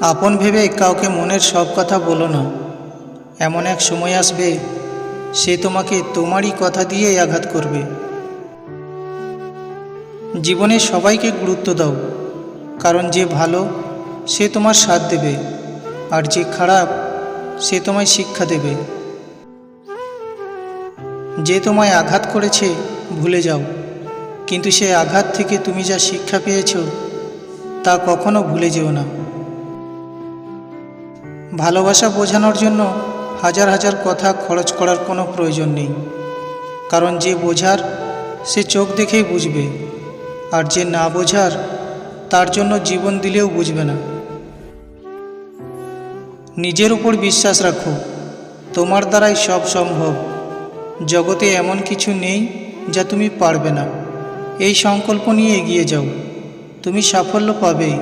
আপন ভেবে কাউকে মনের সব কথা বলো না। এমন এক সময় আসবে, সে তোমাকে তোমারই কথা দিয়েই আঘাত করবে। জীবনে সবাইকে গুরুত্ব দাও, কারণ যে ভালো, সে তোমার সাথ দেবে, আর যে খারাপ, সে তোমায় শিক্ষা দেবে। যে তোমায় আঘাত করেছে, ভুলে যাও, কিন্তু সে আঘাত থেকে তুমি যা শিক্ষা পেয়েছ, তা কখনো ভুলে যেও না। ভালোবাসা বোঝানোর জন্য হাজার হাজার কথা খরচ করার কোনো প্রয়োজন নেই। কারণ যে বোঝার, সে চোখ দেখেই বুঝবে। আর যে না বোঝার, তার জন্য জীবন দিলেও বুঝবে না। নিজের উপর বিশ্বাস রাখো, তোমার দ্বারাই সব সম্ভব। জগতে এমন কিছু নেই যা তুমি পারবে না। এই সংকল্প নিয়ে এগিয়ে যাও। তুমি সাফল্য পাবেই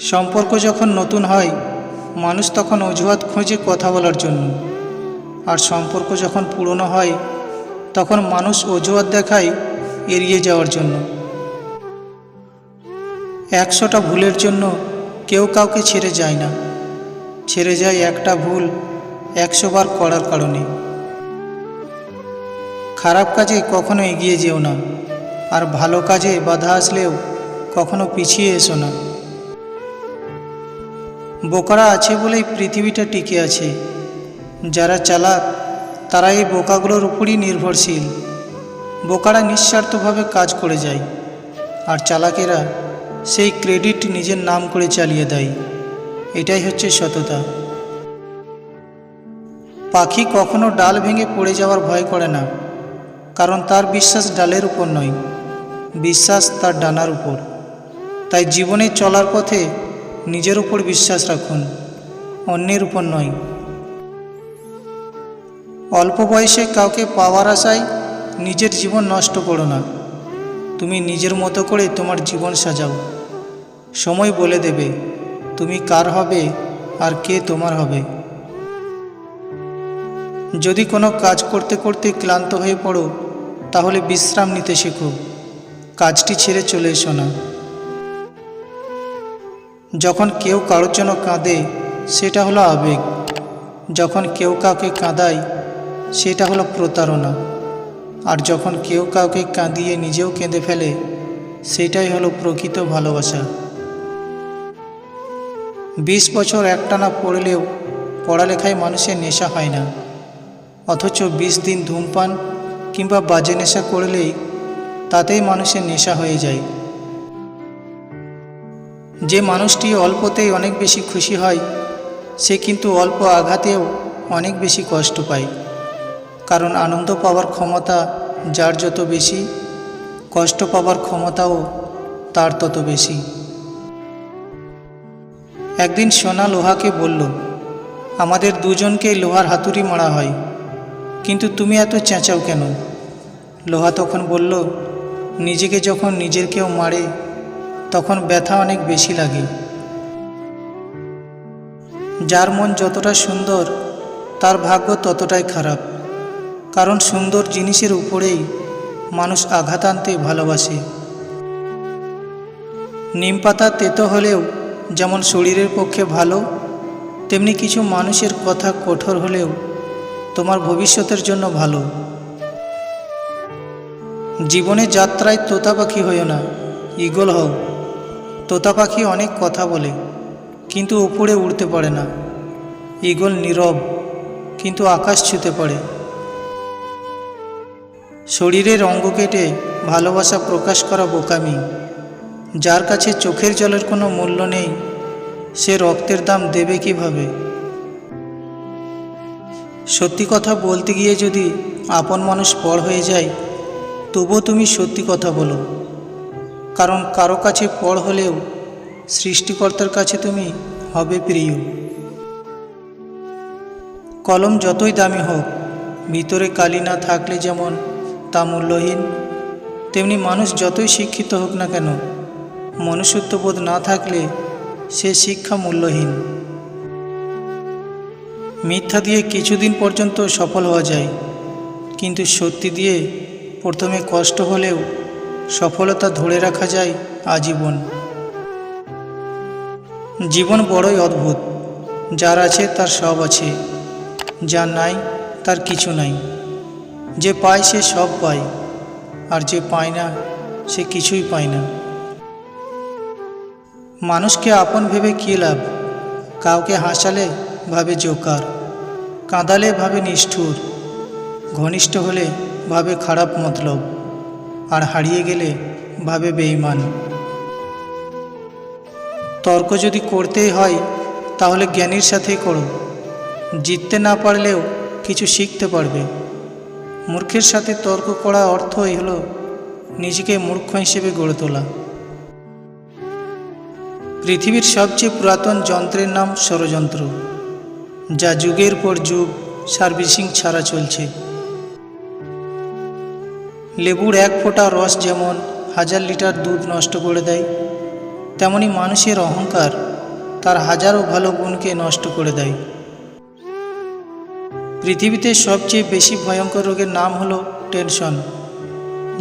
সম্পর্ক যখন নতুন হয়, মানুষ তখন অজুহাত খোঁজে কথা বলার জন্য। আর সম্পর্ক যখন পুরনো হয়, তখন মানুষ অজুহাত দেখায় এড়িয়ে যাওয়ার জন্য। একশোটা ভুলের জন্য কেউ কাউকে ছেড়ে যায় না। ছেড়ে যায় একটা ভুল একশো বার করার কারণে। খারাপ কাজে কখনো এগিয়ে যেও না, আর ভালো কাজে বাধা আসলেও কখনো পিছিয়ে এসো না। বোকারা আছে বলেই পৃথিবীটা টিকে আছে। যারা চালাক তারা এই বোকাগুলোর উপরই নির্ভরশীল। বোকারা নিঃস্বার্থভাবে কাজ করে যায়, আর চালাকেরা সেই ক্রেডিট নিজের নাম করে চালিয়ে দেয়। এটাই হচ্ছে সততা। পাখি কখনো ডাল ভেঙে পড়ে যাওয়ার ভয় করে না, কারণ তার বিশ্বাস ডালের উপর নয়, বিশ্বাস তার ডানার উপর। তাই জীবনে চলার পথে নিজের উপর বিশ্বাস রাখুন, অন্যের উপর নয়। অল্প বয়সে কাউকে পাওয়ার আশায় নিজের জীবন নষ্ট করো না। তুমি নিজের মতো করে তোমার জীবন সাজাও। সময় বলে দেবে, তুমি কার হবে আর কে তোমার হবে। যদি কোনো কাজ করতে করতে ক্লান্ত হয়ে পড়ো, তাহলে বিশ্রাম নিতে শেখো। কাজটি ছেড়ে চলে এসো না। যখন কেউ কারোর জন্য কাঁদে, সেটা হলো আবেগ। যখন কেউ কাউকে কাঁদায়, সেটা হলো প্রতারণা। আর যখন কেউ কাউকে কাঁদিয়ে নিজেও কেঁদে ফেলে, সেটাই হলো প্রকৃত ভালোবাসা। বিশ বছর একটানা পড়লেও পড়ালেখায় মানুষের নেশা হয় না। অথচ বিশ দিন ধূমপান কিংবা বাজে নেশা করলেই তাতেই মানুষের নেশা হয়ে যায়। যে মানুষটি অল্পতেই অনেক বেশি খুশি হয়, সে কিন্তু অল্প আঘাতেও অনেক বেশি কষ্ট পায়। কারণ আনন্দ পাওয়ার ক্ষমতা যার যত বেশি, কষ্ট পাওয়ার ক্ষমতাও তার তত বেশি। একদিন সোনা লোহাকে বলল, আমাদের দুজনকে লোহার হাতুড়ি মারা হয়, কিন্তু তুমি এত চেঁচাও কেন? লোহা তখন বলল, নিজেকে যখন নিজের কেউ মারে তখন ব্যথা অনেক বেশি লাগে। যার মন যতটা সুন্দর, তার ভাগ্য ততটাই খারাপ। কারণ সুন্দর জিনিসের উপরেই মানুষ আঘাত আনতে ভালোবাসে। নিম পাতা তেতো হলেও যেমন শরীরের পক্ষে ভালো, তেমনি কিছু মানুষের কথা কঠোর হলেও তোমার ভবিষ্যতের জন্য ভালো। জীবনে যাত্রায় তোতা পাখি হইও না ইগল হও। তোতা পাখি অনেক কথা বলে, কিন্তু উপরে উড়তে পারে না। ইগল নীরব, কিন্তু আকাশ ছুতে পারে। শরীরের অঙ্গ কেটে ভালোবাসা প্রকাশ করা বোকামি, যার কাছে চোখের জলের কোনো মূল্য নেই, সে রক্তের দাম দেবে কীভাবে? সত্যি কথা বলতে গিয়ে যদি আপন মানুষ পর হয়ে যায়, তবুও তুমি সত্যি কথা বলো। কারণ কারও কাছে পর হলেও সৃষ্টিকর্তার কাছে তুমি হবে প্রিয়। কলম যতই দামি হোক, ভিতরে কালি না থাকলে যেমন তা মূল্যহীন, তেমনি মানুষ যতই শিক্ষিত হোক না কেন, মনুষ্যত্ববোধ না থাকলে সে শিক্ষা মূল্যহীন। মিথ্যা দিয়ে কিছুদিন পর্যন্ত সফল হওয়া যায়, কিন্তু সত্যি দিয়ে প্রথমে কষ্ট হলেও সফলতা ধরে রাখা যায় আজীবন। জীবন বড়ই অদ্ভুত। যার আছে, তার সব আছে। যার নাই, তার কিছু নাই। যে পায়, সে সব পায়। আর যে পায় না, সে কিছুই পায় না। মানুষকে আপন ভেবে কী লাভ? কাউকে হাসালে ভাবে জোকার, কাঁদালে ভাবে নিষ্ঠুর, ঘনিষ্ঠ হলে ভাবে খারাপ মতলব। আর হারিয়ে গেলে ভাবে বেঈমান। তর্ক যদি করতেই হয়, তাহলে জ্ঞানীর সাথেই করো। জিততে না পারলেও কিছু শিখতে পারবে। মূর্খের সাথে তর্ক করা অর্থই হলো নিজেকে মূর্খ হিসেবে গড়ে তোলা। পৃথিবীর সবচেয়ে পুরাতন যন্ত্রের নাম ষড়যন্ত্র, যা যুগের পর যুগ সার্ভিসিং ছাড়া চলছে। লেবুর এক ফোঁটা রস যেমন হাজার লিটার দুধ নষ্ট করে দেয়, তেমনি মানুষের অহংকার তার হাজারো ভালো গুণকে নষ্ট করে দেয়। পৃথিবীতে সবচেয়ে বেশি ভয়ঙ্কর রোগের নাম হলো টেনশন,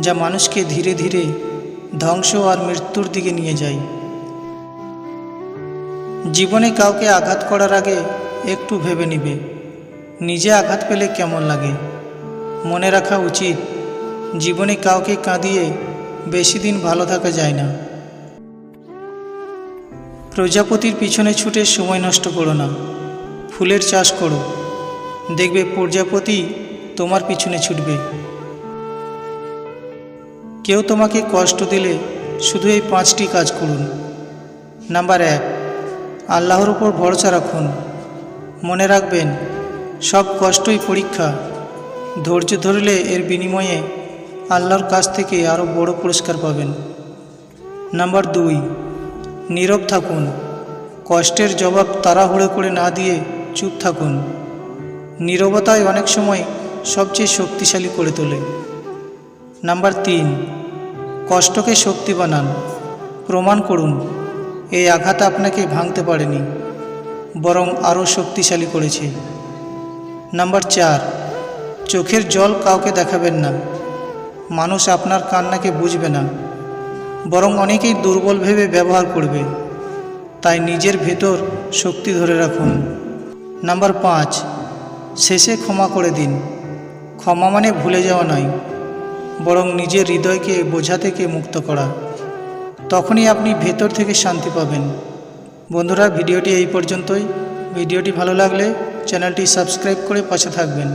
যা মানুষকে ধীরে ধীরে ধ্বংস আর মৃত্যুর দিকে নিয়ে যায়। জীবনে কাউকে আঘাত করার আগে একটু ভেবে নিবে, নিজে আঘাত পেলে কেমন লাগে? মনে রাখা উচিত জীবনে কাউকে কাঁদিয়ে বেশি দিন ভালো থাকা যায় না। প্রজাপতির পিছনে ছুটে সময় নষ্ট করো না। ফুলের চাষ করো। দেখবে প্রজাপতি তোমার পিছনে ছুটবে। কেউ তোমাকে কষ্ট দিলে শুধু এই পাঁচটি কাজ করুন। নাম্বার এক, আল্লাহর উপর ভরসা রাখুন। মনে রাখবেন, সব কষ্টই পরীক্ষা। ধৈর্য ধরলে এর বিনিময়ে আল্লাহর কাছ থেকে আরও বড় পুরস্কার পাবেন। নাম্বার দুই, নীরব থাকুন। কষ্টের জবাব তাড়াহুড়ো করে না দিয়ে চুপ থাকুন। নীরবতায় অনেক সময় সবচেয়ে শক্তিশালী করে তোলে। নাম্বার তিন, কষ্টকে শক্তি বানান। প্রমাণ করুন, এই আঘাত আপনাকে ভাঙতে পারেনি, বরং আরও শক্তিশালী করেছে। নাম্বার চার, চোখের জল কাউকে দেখাবেন না। মানুষ আপনার কান্নাকে বুঝবে না, বরং অনেকেই দুর্বল ভেবে ব্যবহার করবে। তাই নিজের ভেতর শক্তি ধরে রাখুন। নাম্বার পাঁচ, শেষে ক্ষমা করে দিন। ক্ষমা মানে ভুলে যাওয়া নয়, বরং নিজের হৃদয়কে বোঝা থেকে মুক্ত করা। তখনই আপনি ভেতর থেকে শান্তি পাবেন। বন্ধুরা, ভিডিওটি এই পর্যন্তই। ভিডিওটি ভালো লাগলে চ্যানেলটি সাবস্ক্রাইব করে পাশে থাকবেন।